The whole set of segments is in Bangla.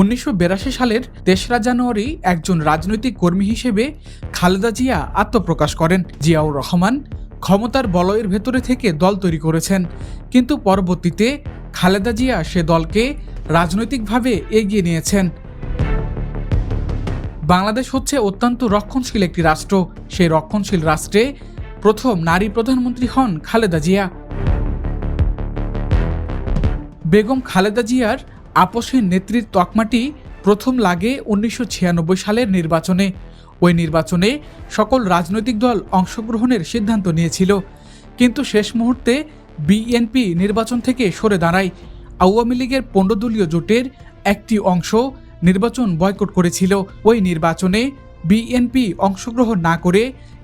উনিশশো বিরাশি সালের তেসরা জানুয়ারি একজন রাজনৈতিক কর্মী হিসেবে খালেদা জিয়া আত্মপ্রকাশ করেন। জিয়াউর রহমান ক্ষমতার বলয়ের ভেতরে থেকে দল তৈরি করেছেন। কিন্তু পরবর্তীতে খালেদা জিয়া সে দলকে রাজনৈতিকভাবে এগিয়ে নিয়েছেন। বাংলাদেশ হচ্ছে অত্যন্ত রক্ষণশীল একটি রাষ্ট্র। সেই রক্ষণশীল রাষ্ট্রে প্রথম নারী প্রধানমন্ত্রী হন খালেদা জিয়া। বেগম খালেদা জিয়ার আপসের নেত্রীর তকমাটি প্রথম লাগে উনিশশো ছিয়ানব্বই সালের নির্বাচনে। ওই নির্বাচনে সকল রাজনৈতিক দল অংশগ্রহণের সিদ্ধান্ত নিয়েছিল। কিন্তু শেষ মুহূর্তে বিএনপি নির্বাচন থেকে সরে দাঁড়ায়। আওয়ামী লীগের পণ্ডদলীয় জোটের একটি অংশ নির্বাচন বয়কট করেছিল। ওই নির্বাচনে বিএনপি অংশগ্রহণ না করে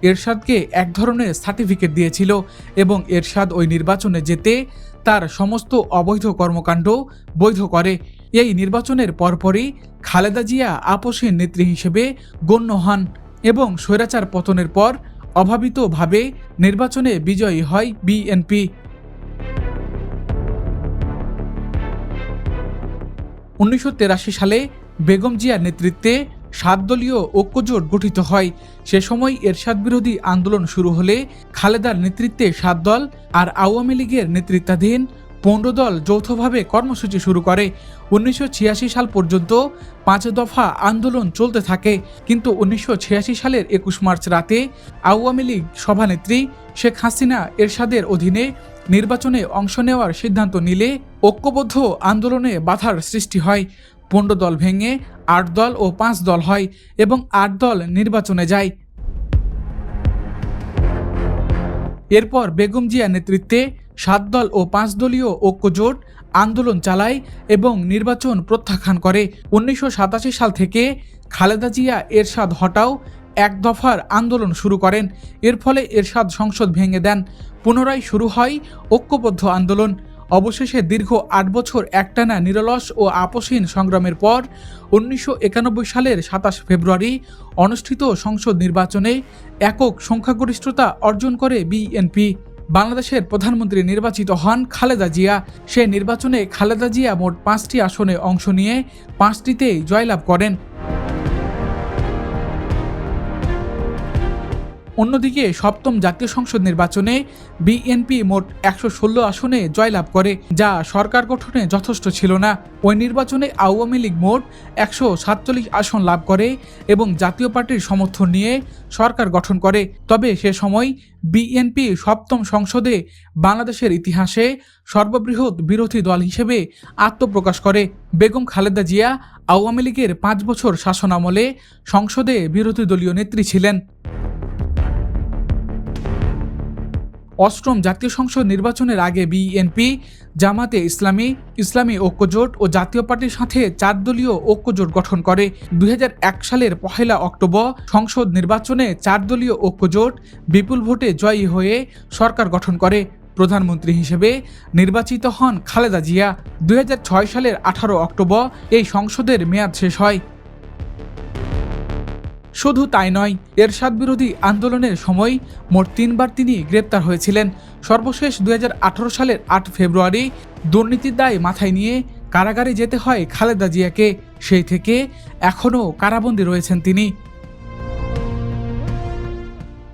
এরশাদকে এক ধরনের সার্টিফিকেট দিয়েছিল এবং এরশাদ ওই নির্বাচনে যেতে তার সমস্ত অবৈধ কর্মকাণ্ড বৈধ করে। এই নির্বাচনের পরপরই খালেদা জিয়া আপসের নেত্রী হিসেবে গণ্য হন এবং স্বৈরাচার পতনের পর অভাবিতভাবে নির্বাচনে বিজয়ী হয় বিএনপি। উনিশশো সালে বেগম জিয়ার নেতৃত্বে সাত দলীয় ঐক্যজোট গঠিত হয়। সে সময় এরশাদ বিরোধী আন্দোলন শুরু হলে খালেদার নেতৃত্বে সাত দল আর আওয়ামী লীগের নেতৃত্বাধীন পনেরো দল যৌথভাবে কর্মসূচি শুরু করে। উনিশশো ছিয়াশি সাল পর্যন্ত পাঁচ দফা আন্দোলন চলতে থাকে। কিন্তু উনিশশো ছিয়াশি সালের একুশ মার্চ রাতে আওয়ামী লীগ সভানেত্রী শেখ হাসিনা এরশাদের অধীনে নির্বাচনে অংশ নেওয়ার সিদ্ধান্ত নিলে ঐক্যবদ্ধ আন্দোলনে বাধার সৃষ্টি হয়। পনেরো দল ভেঙে আট দল ও পাঁচ দল হয় এবং আট দল নির্বাচনে যায়। এরপর বেগম জিয়া নেতৃত্বে সাত দল ও পাঁচ দলীয় ঐক্যজোট আন্দোলন চালায় এবং নির্বাচন প্রত্যাখ্যান করে। উনিশশো সাতাশি সাল থেকে খালেদা জিয়া এরশাদ হটাও এক দফার আন্দোলন শুরু করেন। এর ফলে এরশাদ সংসদ ভেঙে দেন। পুনরায় শুরু হয় ঐক্যবদ্ধ আন্দোলন। অবশেষে দীর্ঘ আট বছর একটানা নিরলস ও আপসহীন সংগ্রামের পর উনিশশো একানব্বই সালের সাতাশ ফেব্রুয়ারি অনুষ্ঠিত সংসদ নির্বাচনে একক সংখ্যাগরিষ্ঠতা অর্জন করে বিএনপি। বাংলাদেশের প্রধানমন্ত্রী নির্বাচিত হন খালেদা জিয়া। সে নির্বাচনে খালেদা জিয়া মোট পাঁচটি আসনে অংশ নিয়ে পাঁচটিতেই জয়লাভ করেন। অন্যদিকে সপ্তম জাতীয় সংসদ নির্বাচনে বিএনপি মোট একশো ষোলো আসনে জয়লাভ করে, যা সরকার গঠনে যথেষ্ট ছিল না। ওই নির্বাচনে আওয়ামী লীগ মোট একশো সাতচল্লিশ আসন লাভ করে এবং জাতীয় পার্টির সমর্থন নিয়ে সরকার গঠন করে। তবে সে সময় বিএনপি সপ্তম সংসদে বাংলাদেশের ইতিহাসে সর্ববৃহৎ বিরোধী দল হিসেবে আত্মপ্রকাশ করে। বেগম খালেদা জিয়া আওয়ামী লীগের পাঁচ বছর শাসনামলে সংসদে বিরোধী দলীয় নেত্রী ছিলেন। অষ্টম জাতীয় সংসদ নির্বাচনের আগে বিএনপি, জামাতে ইসলামী ইসলামী ঐক্যজোট ও জাতীয় পার্টির সাথে চার দলীয় ঐক্যজোট গঠন করে। দুই হাজার এক সালের পহেলা অক্টোবর সংসদ নির্বাচনে চার দলীয় ঐক্যজোট বিপুল ভোটে জয়ী হয়ে সরকার গঠন করে। প্রধানমন্ত্রী হিসেবে নির্বাচিত হন খালেদা জিয়া। দুই হাজার ছয় সালের আঠারো অক্টোবর এই সংসদের মেয়াদ শেষ হয়। শুধু তাই নয় এরশাদ বিরোধী আন্দোলনের সময় মোট তিনবার তিনি গ্রেপ্তার হয়েছিলেন। সর্বশেষ দুই হাজার আঠারো সালের আট ফেব্রুয়ারি দুর্নীতির দায় মাথায় নিয়ে কারাগারে যেতে হয় খালেদা জিয়াকে। সেই থেকে এখনও কারাবন্দি রয়েছেন তিনি।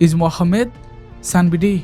ইজমু আহমেদ, সানবিডি।